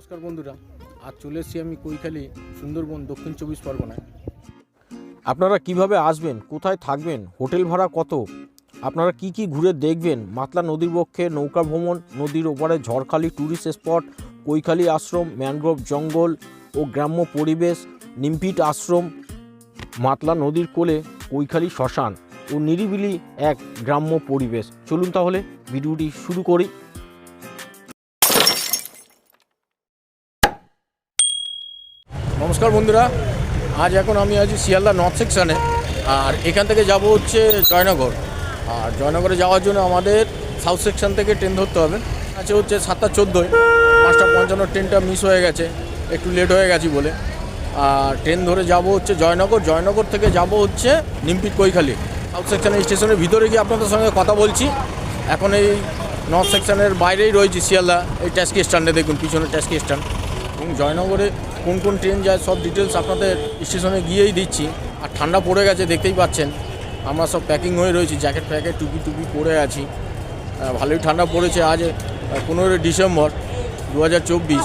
নমস্কার বন্ধুরা, আজ চলে এসেছি আমি কৈখালি সুন্দরবন দক্ষিণ চব্বিশ পরগনায়। আপনারা কীভাবে আসবেন, কোথায় থাকবেন, হোটেল ভাড়া কত, আপনারা কি কি ঘুরে দেখবেন, মাতলা নদীর পক্ষে, নৌকা ভ্রমণ, নদীর ওপারে ঝড়খালি ট্যুরিস্ট স্পট কৈখালি আশ্রম ম্যানগ্রোভ জঙ্গল ও গ্রাম্য পরিবেশ, নিমপিট আশ্রম, মাতলা নদীর কোলে কৈখালি শ্মশান ও নিরিবিলি এক গ্রাম্য পরিবেশ। চলুন তাহলে ভিডিওটি শুরু করি। নমস্কার বন্ধুরা। আজ এখন আমি আছি শিয়ালদা নর্থ সেকশানে আর এখান থেকে যাব হচ্ছে জয়নগর। আর জয়নগরে যাওয়ার জন্য আমাদের সাউথ সেকশন থেকে ট্রেন ধরতে হবে। আছে হচ্ছে সাতটা চোদ্দোয়, পাঁচটা পঞ্চান্ন ট্রেনটা মিস হয়ে গেছে, একটু লেট হয়ে গেছি বলে। আর ট্রেন ধরে যাব হচ্ছে জয়নগর। জয়নগর থেকে যাব হচ্ছে নিমপিট কৈখালি। সাউথ সেকশনের স্টেশনের ভিতরে গিয়ে আপনাদের সঙ্গে কথা বলছি। এখন এই নর্থ সেকশনের বাইরেই রয়েছে শিয়ালদা, এই ট্যাস্কি স্ট্যান্ডে দেখুন, পিছনে ট্যাস্কি স্ট্যান্ড এবং জয়নগরে কোন কোন ট্রেন যায় সব ডিটেলস আপনাদের স্টেশনে গিয়েই দিচ্ছি। আর ঠান্ডা পড়ে গেছে, দেখতেই পাচ্ছেন। আমরা সব প্যাকিং হয়ে রয়েছি জ্যাকেট ফ্যাকেট টুপি টুপি পরে আছি। ভালোই ঠান্ডা পড়েছে আজ পনেরোই ডিসেম্বর দু হাজার চব্বিশ।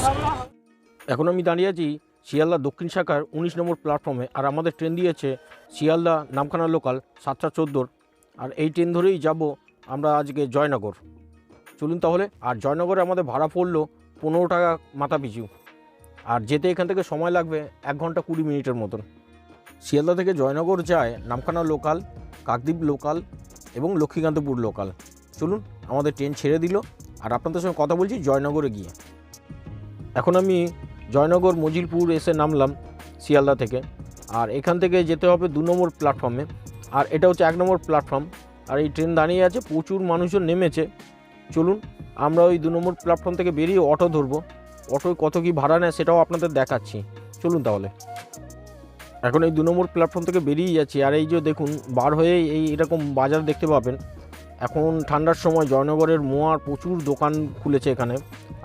এখন আমি দাঁড়িয়ে আছি শিয়ালদা দক্ষিণ শাখার উনিশ নম্বর প্ল্যাটফর্মে আর আমাদের ট্রেন দিয়েছে শিয়ালদা নামখানা লোকাল সাতটা চোদ্দোর। আর এই ট্রেন ধরেই যাব আমরা আজকে জয়নগর। চলুন তাহলে, আর জয়নগরে আমাদের ভাড়া পড়ল পনেরো টাকা মাথা পিছু আর যেতে এখান থেকে সময় লাগবে এক ঘণ্টা কুড়ি মিনিটের মতন। শিয়ালদা থেকে জয়নগর যায় নামখানা লোকাল, কাকদ্বীপ লোকাল এবং লক্ষ্মীকান্তপুর লোকাল। চলুন, আমাদের ট্রেন ছেড়ে দিল আর আপনাদের সঙ্গে কথা বলছি জয়নগরে গিয়ে। এখন আমি জয়নগর মজিলপুর এসে নামলাম শিয়ালদা থেকে। আর এখান থেকে যেতে হবে দু নম্বর প্ল্যাটফর্মে আর এটা হচ্ছে এক নম্বর প্ল্যাটফর্ম আর এই ট্রেন দাঁড়িয়ে আছে, প্রচুর মানুষজন নেমেছে। চলুন, আমরা ওই দু নম্বর প্ল্যাটফর্ম থেকে বেরিয়ে অটো ধরবো। অটোয় কত কি ভাড়া নেয় সেটাও আপনাদের দেখাচ্ছি। চলুন তাহলে। এখন এই দু নম্বর প্ল্যাটফর্ম থেকে বেরিয়ে যাচ্ছি, আর এই যে দেখুন, বার হয়ে এই এরকম বাজার দেখতে পাবেন। এখন ঠান্ডার সময় জয়নগরের মোয়ার প্রচুর দোকান খুলেছে এখানে,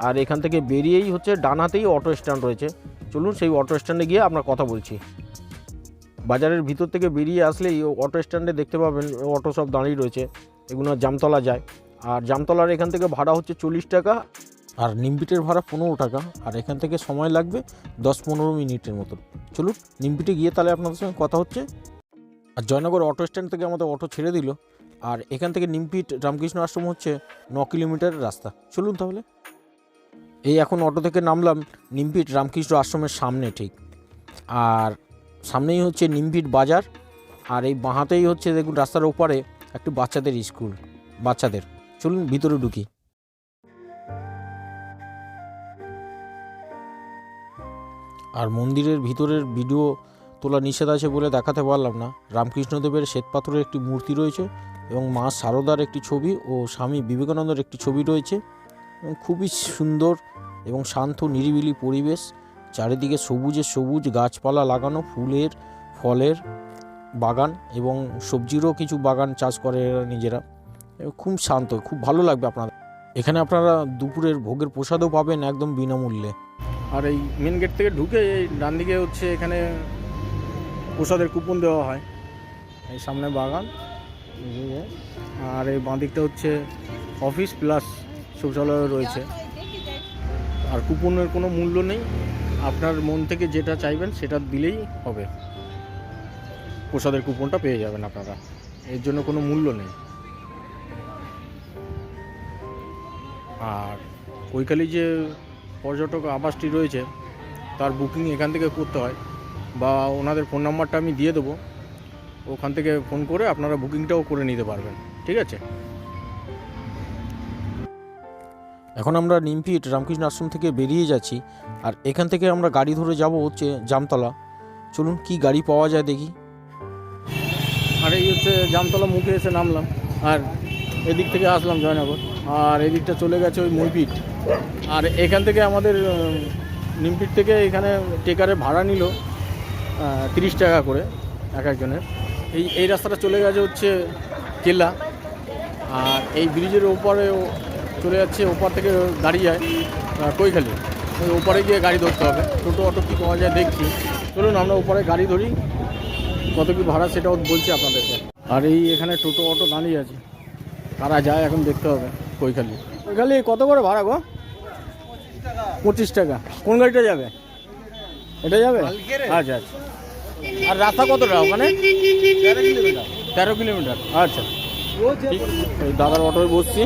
আর এখান থেকে বেরিয়েই হচ্ছে ডান হাতেই অটো স্ট্যান্ড রয়েছে। চলুন সেই অটো স্ট্যান্ডে গিয়ে আমরা কথা বলছি। বাজারের ভিতর থেকে বেরিয়ে আসলেই অটো স্ট্যান্ডে দেখতে পাবেন, অটো সব দাঁড়িয়ে রয়েছে। এগুলো জামতলা যায়। আর জামতলার এখান থেকে ভাড়া হচ্ছে চল্লিশ টাকা আর নিমপিটের ভাড়া পনেরো টাকা। আর এখান থেকে সময় লাগবে দশ পনেরো মিনিটের মতো। চলুন নিমপিটে গিয়ে তাহলে আপনাদের সঙ্গে কথা হচ্ছে। আর জয়নগর অটো স্ট্যান্ড থেকে আমাদের অটো ছেড়ে দিল। আর এখান থেকে নিমপিট রামকৃষ্ণ আশ্রম হচ্ছে ন কিলোমিটার রাস্তা। চলুন তাহলে। এই এখন অটো থেকে নামলাম নিমপিট রামকৃষ্ণ আশ্রমের সামনে ঠিক। আর সামনেই হচ্ছে নিমপিট বাজার। আর এই বাঁহাতেই হচ্ছে দেখুন রাস্তার ওপারে একটু বাচ্চাদের স্কুল, বাচ্চাদের। চলুন ভিতরে ঢুকি। আর মন্দিরের ভিতরের ভিডিও তোলা নিষেধ আছে বলে দেখাতে পারলাম না। রামকৃষ্ণদেবের শ্বেতপাথরের একটি মূর্তি রয়েছে এবং মা সারদার একটি ছবি ও স্বামী বিবেকানন্দের একটি ছবি রয়েছে। এবং খুবই সুন্দর এবং শান্ত, নিরিবিলি পরিবেশ। চারিদিকে সবুজে সবুজ গাছপালা লাগানো, ফুলের, ফলের বাগান এবং সবজিরও কিছু বাগান চাষ করে এরা নিজেরা। খুব শান্ত, খুব ভালো লাগবে আপনাদের। এখানে আপনারা দুপুরের ভোগের প্রসাদও পাবেন একদম বিনামূল্যে। আর এই মেন গেট থেকে ঢুকে এই ডান দিকে হচ্ছে এখানে প্রসাদের কুপন দেওয়া হয়। এই সামনে বাগান। আর এই বাঁ দিকটা হচ্ছে অফিস প্লাস শৌচালয় রয়েছে। আর কুপনের কোনো মূল্য নেই। আপনার মন থেকে যেটা চাইবেন সেটা দিলেই হবে। প্রসাদের কুপনটা পেয়ে যাবেন আপনারা। এর জন্য কোনো মূল্য নেই। আর ওইখালি যে পর্যটক আবাসটি রয়েছে, তার বুকিং এখান থেকে করতে হয় বা ওনাদের ফোন নাম্বারটা আমি দিয়ে দেবো। ওখান থেকে ফোন করে আপনারা বুকিংটাও করে নিতে পারবেন, ঠিক আছে? এখন আমরা নিমপিট রামকৃষ্ণ আশ্রম থেকে বেরিয়ে যাচ্ছি, আর এখান থেকে আমরা গাড়ি ধরে যাব হচ্ছে জামতলা। চলুন, কি গাড়ি পাওয়া যায় দেখি। আর, এই হচ্ছে জামতলা মুখে এসে নামলাম, আর এদিক থেকে আসলাম জয়নগর। আর এদিকটা চলে গেছে ওই মইপিট আর এখান থেকে আমাদের নিমপিট থেকে এখানে টেকারে ভাড়া নিল তিরিশ টাকা করে এক একজনের। এই এই রাস্তাটা চলে গেছে হচ্ছে কেল্লা। আর এই ব্রিজের ওপারে চলে যাচ্ছে, ওপার থেকে গাড়ি যায় কৈখালি। ওই ওপারে গিয়ে গাড়ি ধরতে হবে। টোটো, অটো কী পাওয়া যায় দেখছি। চলুন আমরা ওপারে গাড়ি ধরি, কত কী ভাড়া সেটাও বলছি আপনাদেরকে। আর এই এখানে টোটো, অটো দাঁড়িয়ে আছে। কারা যায় এখন দেখতে হবে। কৈখালি কৈখালি কত করে ভাড়া গো? পঁচিশ টাকা। কোন গাড়িটা যাবে? এটা যাবে? আচ্ছা আচ্ছা। আর রাস্তা কতটা? ওখানে? তেরো কিলোমিটার। আচ্ছা। এই দাদার অটোয় বসছি।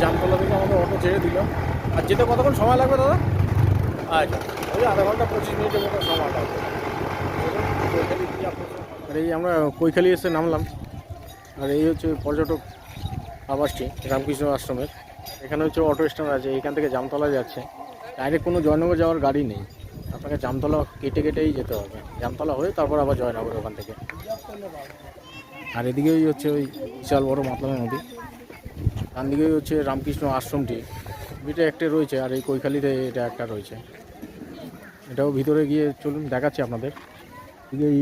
জামতলা থেকে আমাদের অটো ছেড়ে দিল। আর যেতে কতক্ষণ সময় লাগবে দাদা? আচ্ছা। ওই আধা ঘণ্টা পঁচিশ মিনিটের মতো সময় লাগবে। আর এই আমরা কৈখালি এসে নামলাম। আর এই হচ্ছে পর্যটক আবাসটি রামকৃষ্ণ আশ্রমের। এখানে হচ্ছে অটো স্ট্যান্ড আছে, এখান থেকে জামতলা যাচ্ছে। ডাইরেক্ট কোনো জয়নগর যাওয়ার গাড়ি নেই। আপনাকে জামতলা কেটে কেটেই যেতে হবে। জামতলা হয়ে তারপর আবার জয়নগর ওখান থেকে। আর এদিকেই হচ্ছে ওই বিশাল বড় মাতলা নদী। ডান দিকেই হচ্ছে রামকৃষ্ণ আশ্রমটি। এটা একটা রয়েছে, আর এই কৈখালিতে এটা একটা রয়েছে। এটাও ভিতরে গিয়ে চলুন, দেখাচ্ছি আপনাদের। এই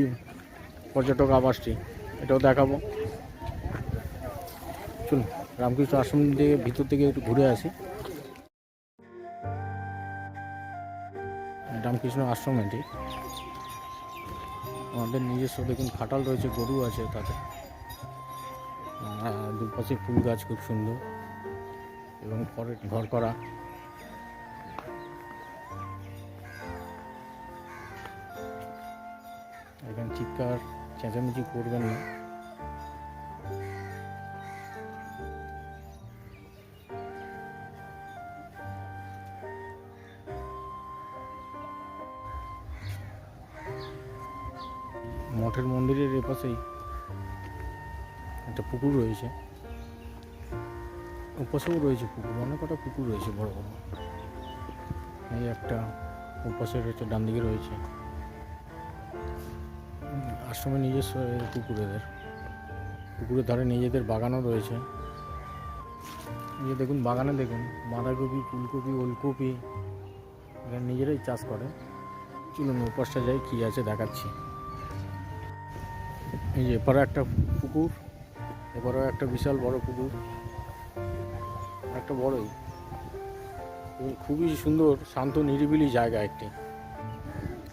পর্যটক আবাসটি। এটাও দেখাবো। চলুন। রামকৃষ্ণ আশ্রম থেকে ভিতর থেকে একটু ঘুরে আসি। রামকৃষ্ণ আশ্রম এটি। আমাদের নিজস্ব দেখুন খাটাল রয়েছে, গরু আছে তাতে। দুপাশে ফুল গাছ খুব সুন্দর এবং ঘরে ঘর করা। এখানে চিৎকার, চেঁচামেচি করবেন না। মঠের মন্দিরের এপাশেই একটা পুকুর রয়েছে। ওপাশেও রয়েছে পুকুর, অনেক কটা পুকুর রয়েছে বড় বড়। এই একটা ওপাশে রয়েছে ডান দিকে রয়েছে। আশ্রমে নিজস্ব এই পুকুর এদের। পুকুরের ধারে নিজেদের বাগানও রয়েছে। যে দেখুন, বাগানে দেখুন, বাঁধাকপি, ফুলকপি, ওলকপি এখানে নিজেরাই চাষ করে। চলুন, ওপাশটা যাই কী আছে দেখাচ্ছি। এই যে, এপারে একটা পুকুর এপারেও একটা বিশাল বড় পুকুর, একটা বড়ই। খুবই সুন্দর, শান্ত, নিরিবিলি জায়গা একটি।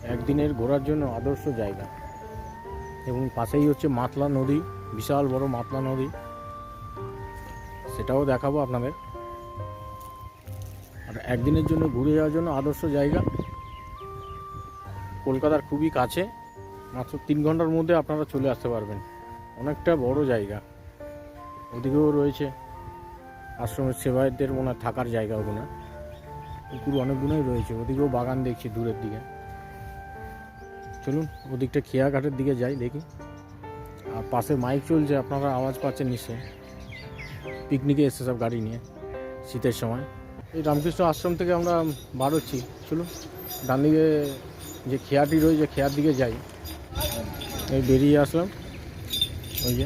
একদিনের ঘোরার জন্য আদর্শ জায়গা। এবং পাশেই হচ্ছে মাতলা নদী, বিশাল বড় মাতলা নদী। সেটাও দেখাবো আপনাদের। আর একদিনের জন্য ঘুরে যাওয়ার জন্য আদর্শ জায়গা। কলকাতার খুবই কাছে। মাত্র তিন ঘণ্টার মধ্যে আপনারা চলে আসতে পারবেন। অনেকটা বড় জায়গা। ওদিকেও রয়েছে আশ্রমের সেবায়তদের মনে থাকার জায়গা ওগুলো পুকুর অনেকগুলোই রয়েছে। ওদিকেও বাগান দেখছি দূরের দিকে। চলুন, ওদিকটা খেয়াঘাটের দিকে যাই, দেখি। আর পাশে মাইক চলছে, আপনারা আওয়াজ পাচ্ছেন নিশ্চয়ই। পিকনিকে এসে সব গাড়ি নিয়ে, শীতের সময়। এই রামকৃষ্ণ আশ্রম থেকে আমরা হচ্ছি চলুন ডান দিকে যে খেয়াটি রয়েছে, খেয়ার দিকে যাই। এই বেরিয়ে আসলাম। ওই যে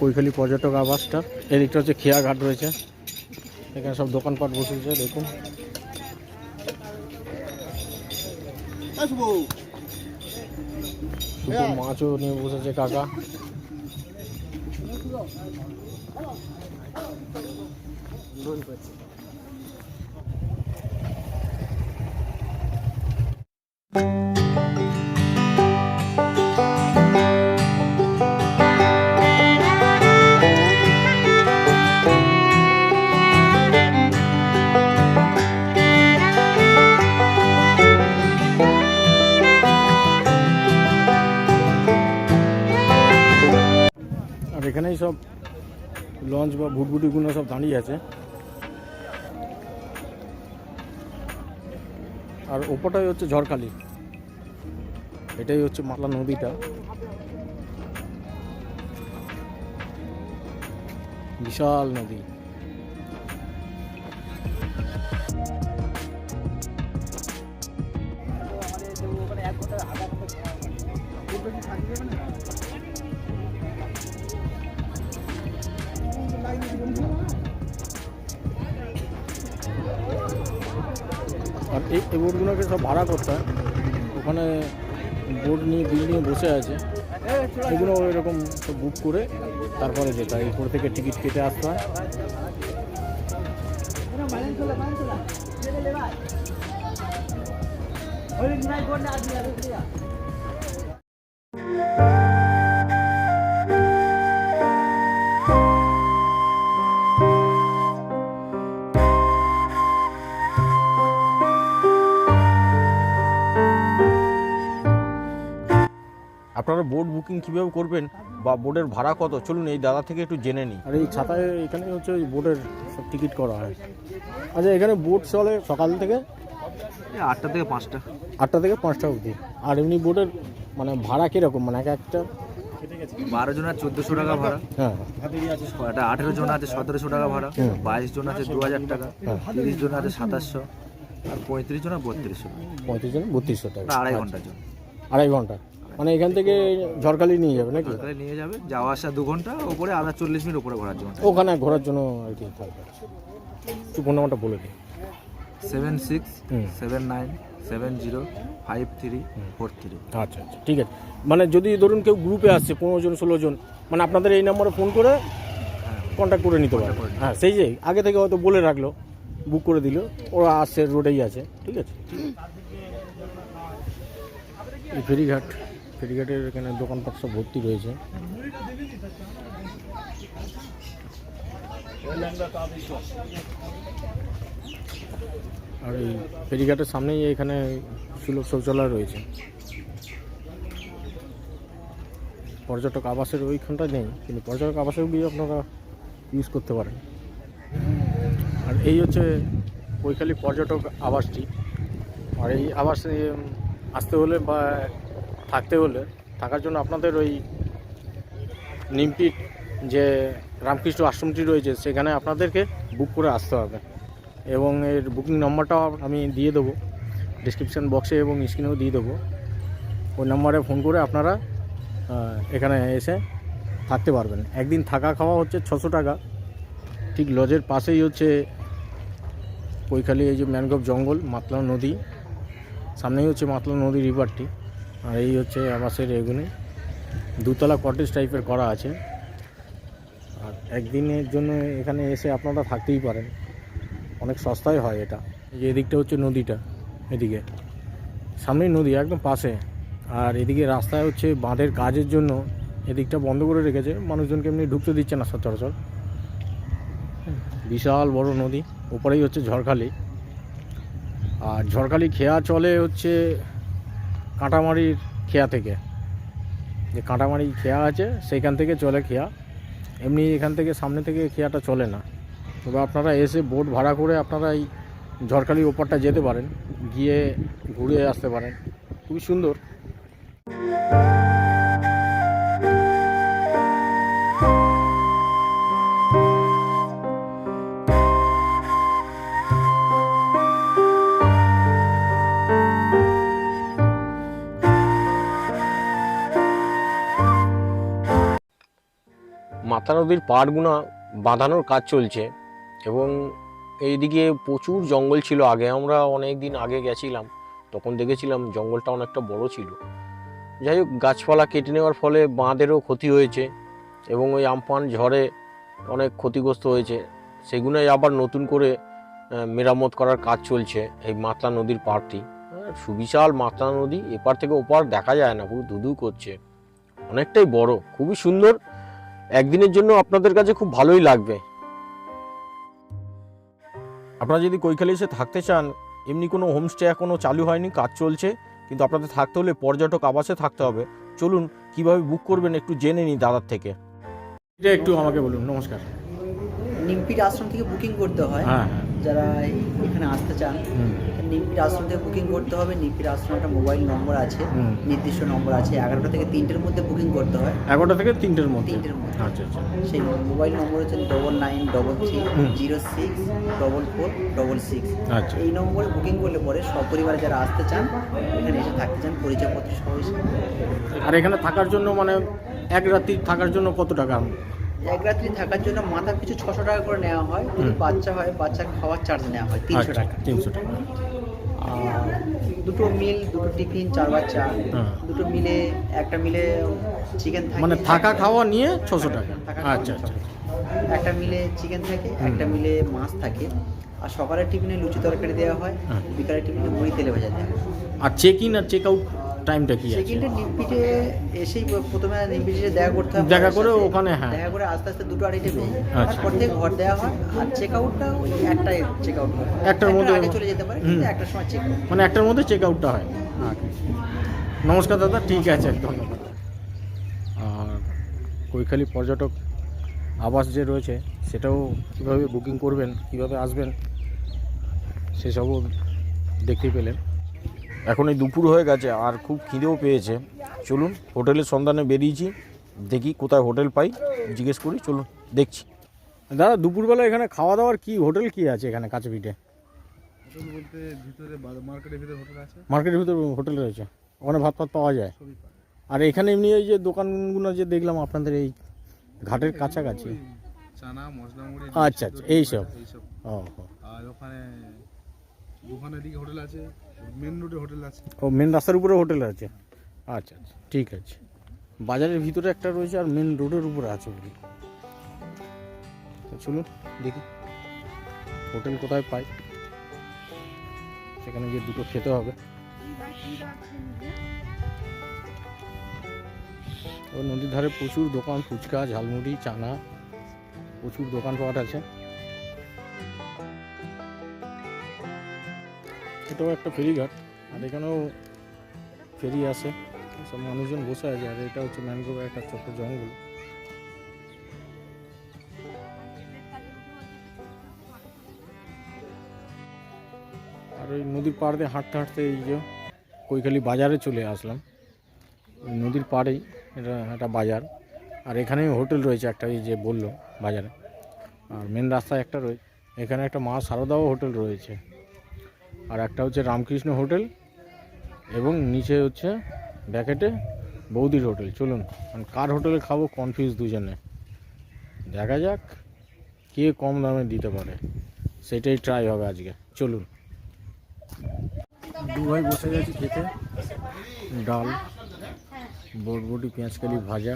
কৈখালি পর্যটক আবাসটা এদিকটা হচ্ছে খেয়া ঘাট রয়েছে। এখানে সব দোকানপাট বসেছে দেখুন। মাছও নিয়ে বসেছে কাকা। এখানেই সব লঞ্চ বা ভুটভুটিগুলো সব দাঁড়িয়ে আছে। আর ওপরটাই হচ্ছে ঝড়খালি। এটাই হচ্ছে মাতলা নদীটা। বিশাল নদী। আর এই বোটগুলোকে সব ভাড়া করতে হয়। ওখানে বোট নিয়ে, বিল নিয়ে বসে আছে। এগুলো এরকম সব বুক করে তারপরে যেতে হয়। এরপর থেকে টিকিট কেটে আসতে হয়। আপনারা বোট বুকিং কীভাবে করবেন বা বোটের ভাড়া কত? চলুন এই দাদা থেকে একটু জেনে নিই। আর এই ছাতায় এখানে হচ্ছে ওই বোটের সব টিকিট করা হয়। আচ্ছা এখানে বোট চলে সকাল থেকে? এই আটটা থেকে পাঁচটা। আটটা থেকে পাঁচটা অবধি। আর এমনি বোটের মানে ভাড়া কীরকম? মানে এক একটা? বারো জন আছে চোদ্দোশো টাকা ভাড়া। হ্যাঁ। একটা আঠেরো জন আছে সতেরোশো টাকা ভাড়া। বাইশ জন আছে দু হাজার টাকা। হ্যাঁ। তিরিশ জন আছে সাতাশশো। আর পঁয়ত্রিশ জন আর বত্রিশশো। পঁয়ত্রিশ জন বত্রিশশো টাকা। আড়াই আচ্ছা। ঘণ্টার জন্য। আড়াই ঘণ্টা। মানে এখান থেকে ঝড়খালি নিয়ে যাবে নাকি? নিয়ে যাবে যাওয়া আসা দু ঘণ্টা ওপরে আধা চল্লিশ মিনিট ওপরে ঘোরার জন্য। ওখানে ঘোরার জন্য আর কি একটু ফোন নাম্বারটা বলে দিই। Seven six seven nine seven zero five three four three. আচ্ছা আচ্ছা ঠিক আছে। মানে যদি ধরুন কেউ গ্রুপে আসছে পনেরো জন ষোলো জন মানে আপনাদের এই নম্বরে ফোন করে কন্ট্যাক্ট করে নিতে পারে। হ্যাঁ সেই যে আগে থেকে হয়তো বলে রাখল বুক করে দিল ওরা আসছে রোডেই আছে? ঠিক আছে। এই ফেরিঘাট। ফেরিঘাটের এখানে দোকানপাট সব ভর্তি রয়েছে। আর এই ফেরিঘাটের সামনেই এখানে সুলভ শৌচালয় রয়েছে। পর্যটক আবাসের ওইখানটা নেই, কিন্তু পর্যটক আবাসেও গিয়ে আপনারা ইউজ করতে পারেন। আর এই হচ্ছে কৈখালী পর্যটক আবাসটি। আর এই আবাসে আসতে হলে বা থাকতে হলে, থাকার জন্য আপনাদের ওই নিমপিট যে রামকৃষ্ণ আশ্রমটি রয়েছে, সেখানে আপনাদেরকে বুক করে আসতে হবে। এবং এর বুকিং নম্বরটাও আমি দিয়ে দেবো ডিসক্রিপশান বক্সে এবং স্ক্রিনেও দিয়ে দেবো। ওই নম্বরে ফোন করে আপনারা এখানে এসে থাকতে পারবেন। একদিন থাকা খাওয়া হচ্ছে ছশো টাকা। ঠিক লজের পাশেই হচ্ছে কৈখালি এই যে ম্যানগ্রোভ জঙ্গল, মাতলা নদী। সামনেই হচ্ছে মাতলা নদী রিভারটি আর এই হচ্ছে আবাসের এগুলি। দুতলা কটেজ টাইপের করা আছে। আর একদিনের জন্য এখানে এসে আপনারা থাকতেই পারেন। অনেক সস্তায় হয় এটা। এই যে এদিকটা হচ্ছে নদীটা, এদিকে। সামনেই নদী, একদম পাশে। আর এদিকে রাস্তায় হচ্ছে বাঁধের কাজের জন্য এদিকটা বন্ধ করে রেখেছে। মানুষজনকে এমনি ঢুকতে দিচ্ছে না সচরাচর। বিশাল বড় নদী। ওপরেই হচ্ছে ঝড়খালি। আর ঝড়খালি খেয়া চলে হচ্ছে কাঁটামারির খেয়া থেকে। যে কাঁটামারি খেয়া আছে, সেইখান থেকে চলে খেয়া। এমনি এখান থেকে সামনে থেকে খেয়াটা চলে না। তবে আপনারা এসে বোট ভাড়া করে আপনারা এই ঝড়খালির ওপারটা যেতে পারেন, গিয়ে ঘুরে আসতে পারেন। খুবই সুন্দর। মাতা নদীর পাড়গুনা বাঁধানোর কাজ চলছে এবং এইদিকে প্রচুর জঙ্গল ছিল আগে। আমরা অনেক দিন আগে গেছিলাম, তখন দেখেছিলাম জঙ্গলটা অনেকটা বড় ছিল। যাই হোক, গাছপালা কেটে নেওয়ার ফলে বাঁধেরও ক্ষতি হয়েছে এবং ওই আমফান ঝড়ে অনেক ক্ষতিগ্রস্ত হয়েছে। সেগুলোই আবার নতুন করে মেরামত করার কাজ চলছে এই মাতলা নদীর পাড়টি। সুবিশাল মাতলা নদী এপার থেকে ওপার দেখা যায় না, পুরো ধুধু করছে। অনেকটাই বড়, খুবই সুন্দর। একদিনের জন্য আপনাদের কাছে খুব ভালোই লাগবে। আপনারা যদি কৈখালি এসে থাকতে চান এমনি কোনো হোমস্টে এখনও চালু হয়নি কাজ চলছে কিন্তু আপনাদের থাকতে হলে পর্যটক আবাসে থাকতে হবে। চলুন কীভাবে বুক করবেন একটু জেনে নিই দাদার থেকে। এটা একটু আমাকে বলুন নমস্কার। নিম্পির আশ্রম থেকে বুকিং করতে হয়। হ্যাঁ হ্যাঁ। যারা এখানে আসতে চান নিমপিট আশ্রম থেকে বুকিং করতে হবে। নিমপিট আশ্রম একটা মোবাইল নম্বর আছে নির্দিষ্ট নম্বর আছে। এগারোটা থেকে তিনটের মধ্যে বুকিং করতে হয়। এগারোটা থেকে তিনটের মধ্যে? তিনটের মধ্যে। আচ্ছা আচ্ছা। সেই মোবাইল নম্বর হচ্ছে double nine double three zero six double four double six আচ্ছা। এই নম্বরে বুকিং করলে পরে সপরিবারে যারা আসতে চান এখানে এসে থাকতে চান পরিচয়পত্র সহ আর এখানে থাকার জন্য মানে এক রাত্রি থাকার জন্য কত টাকা? এক রাত্রি থাকার জন্য মাথা পিছু ছশো টাকা করে নেওয়া হয় বাচ্চা হয় বাচ্চার খাওয়ার চার্জ নেওয়া হয় তিনশো আচ্ছা, টাকা। তিনশো টাকা। আর দুটো মিল দুটো টিফিন চার বাচ্চা। দুটো মিলে একটা মিলে চিকেন থাকে মানে থাকা খাওয়া নিয়ে ছশো টাকা। আচ্ছা আচ্ছা একটা মিলে চিকেন থাকে একটা মিলে মাছ থাকে আর সকালের টিফিনে লুচি তরকারি দেওয়া হয় হ্যাঁ। বিকালের টিফিনে মুড়ি তেলে ভেজা দেওয়া হয়। আর চেক ইন আর চেক আউট টাইমটা কি আছে সেকেন্ডে নিমপিটে এসেই প্রথমে নিমপিটে দেখা করতে হয় দেখা করে ওখানে, হ্যাঁ। দেখা করে আস্তে আস্তে দুটো আড়াইটে বেজে আচ্ছা। তারপর থেকে ঘর দেওয়া হয় আর চেক আউটটা ওই একটাই চেক আউট হয় একটার মধ্যে- আগে চলে যেতে পারে কিন্তু। একটার সময় চেক মানে একটার মধ্যে চেক আউটটা হয় আচ্ছা। নমস্কার দাদা ঠিক আছে ধন্যবাদ কৈখালি পর্যটক আবাস যে রয়েছে সেটাও কীভাবে বুকিং করবেন কীভাবে আসবেন সেসবও দেখতে পেলেন এখন এই দুপুর হয়ে গেছে আর খুব খিদেও পেয়েছে। চলুন হোটেলের সন্ধানে বেরিয়েছি দেখি কোথায় হোটেল পাই জিজ্ঞেস করি চলুন দেখছি। দাদা দুপুরবেলা এখানে খাওয়া দাওয়ার কি হোটেল কি আছে এখানে কাছে পিঠে মার্কেটের ভিতরে হোটেল রয়েছে ওখানে ভাত ফাত পাওয়া যায়। আর এখানে এমনি এই যে দোকানগুলো যে দেখলাম আপনাদের এই ঘাটের কাছাকাছি। আচ্ছা আচ্ছা এইসব। ও ও। আর ওখানে দোকানের দিকে হোটেল আছে মেন ও মেন রাস্তার উপরে হোটেল আছে? আচ্ছা আচ্ছা ঠিক আছে। বাজারের ভিতরে একটা রয়েছে আর মেন রোডের উপরে আছে বলি। চলুন, দেখি। হোটেল কোথায় পাই? সেখানে গিয়ে দুটো খেতে হবে। ও, নদীর ধারে প্রচুর দোকান, ফুচকা, ঝালমুড়ি, চানা, প্রচুর দোকানপাট আছে। এটাও একটা ফেরিঘাট, আর এখানেও ফেরি আছে। সব মানুষজন বসে আছে, আর এটা হচ্ছে ম্যানগ্রোভের একটা ছোট্ট জঙ্গল। আর ওই নদীর পাড় দিয়ে হাঁটতে হাঁটতে এই যে কৈখালি বাজারে চলে আসলাম। নদীর পাড়েই এটা একটা বাজার, আর এখানেই হোটেল রয়েছে একটা, এই যে বলল বাজারে। আর মেন রাস্তায় একটা রয়েছে এখানে একটা মা সারদাও হোটেল রয়েছে। আর একটা হচ্ছে রামকৃষ্ণ হোটেল এবং নিচে হচ্ছে ব্যাকেটে বৌদির হোটেল। চলুন, কারণ কার হোটেলে খাব কনফিউজ দুজনে। দেখা যাক কে কম দামে দিতে পারে। সেটাই ট্রাই হবে আজকে। চলুন। দু ভাই বসে গেছি খেতে। ডাল বটবটি পেঁয়াজকালি ভাজা,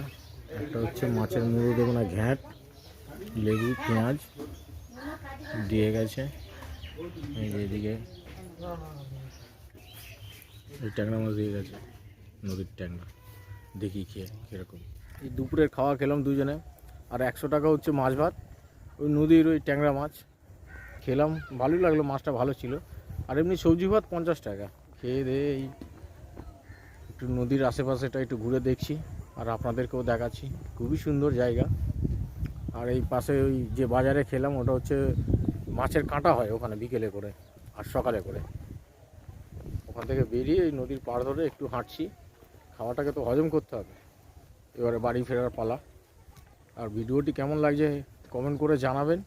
একটা হচ্ছে মাছের মুড়ো দেবো না, ঘ্যাঁট, লেবু, পেঁয়াজ, দিয়ে গেছে। এদিকে এই ট্যাংরা মাছ দিয়ে গেছে। নদীর ট্যাংরা। দেখি খেয়ে কীরকম। এই দুপুরের খাওয়া খেলাম দুজনে। আর একশো টাকা হচ্ছে মাছ ভাত। ওই নদীর ওই ট্যাংরা মাছ। খেলাম, ভালোই লাগল, মাছটা ভালো ছিল। আর এমনি সবজি ভাত পঞ্চাশ টাকা। খেয়ে দিয়ে এই একটু নদীর আশেপাশেটা একটু ঘুরে দেখছি। আর আপনাদেরকেও দেখাচ্ছি। খুবই সুন্দর জায়গা। আর এই পাশে ওই যে বাজারে খেলাম, ওটা হচ্ছে মাছের কাঁটা হয় ওখানে বিকেলে করে। আর সকালে করে। ওখান থেকে বেরিয়ে এই নদীর পাড় ধরে একটু হাঁটছি। খাওয়াটাকে তো হজম করতে হবে। এবারে বাড়ি ফেরার পালা। আর ভিডিওটি কেমন লাগছে কমেন্ট করে জানাবেন।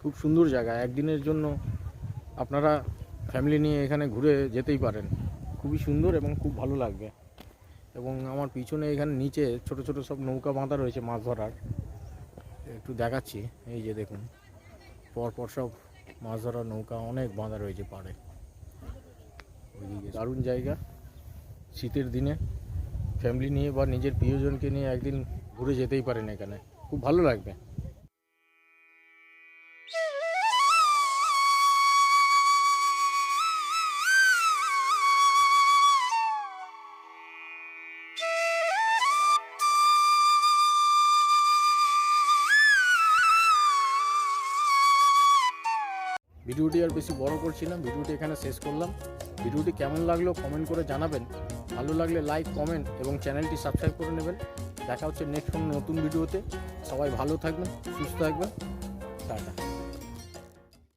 খুব সুন্দর জায়গা। একদিনের জন্য আপনারা ফ্যামিলি নিয়ে এখানে ঘুরে যেতেই পারেন। খুবই সুন্দর এবং খুব ভালো লাগবে। এবং আমার পিছনে এখানে নিচে ছোট ছোট সব নৌকা বাঁধা রয়েছে মাছ ধরার। একটু দেখাচ্ছি। এই যে দেখুন, পরপর সব মাছ ধরার নৌকা অনেক বাঁধা রয়েছে পাড়ে। ওইদিকে দারুণ জায়গা। শীতের দিনে ফ্যামিলি নিয়ে বা নিজের প্রিয়জনকে নিয়ে একদিন ঘুরে যেতেই পারেন এখানে। খুব ভালো লাগবে। ভিডিওটি আর বেশি বড় করছি না, ভিডিওটি এখানে শেষ করলাম। ভিডিওটি কেমন লাগল কমেন্ট করে জানাবেন। ভালো লাগলে লাইক কমেন্ট এবং চ্যানেলটি সাবস্ক্রাইব করে নেবেন। দেখা হচ্ছে নেক্সট কোনো নতুন ভিডিওতে। সবাই ভালো থাকবেন, সুস্থ থাকবেন। টাটা।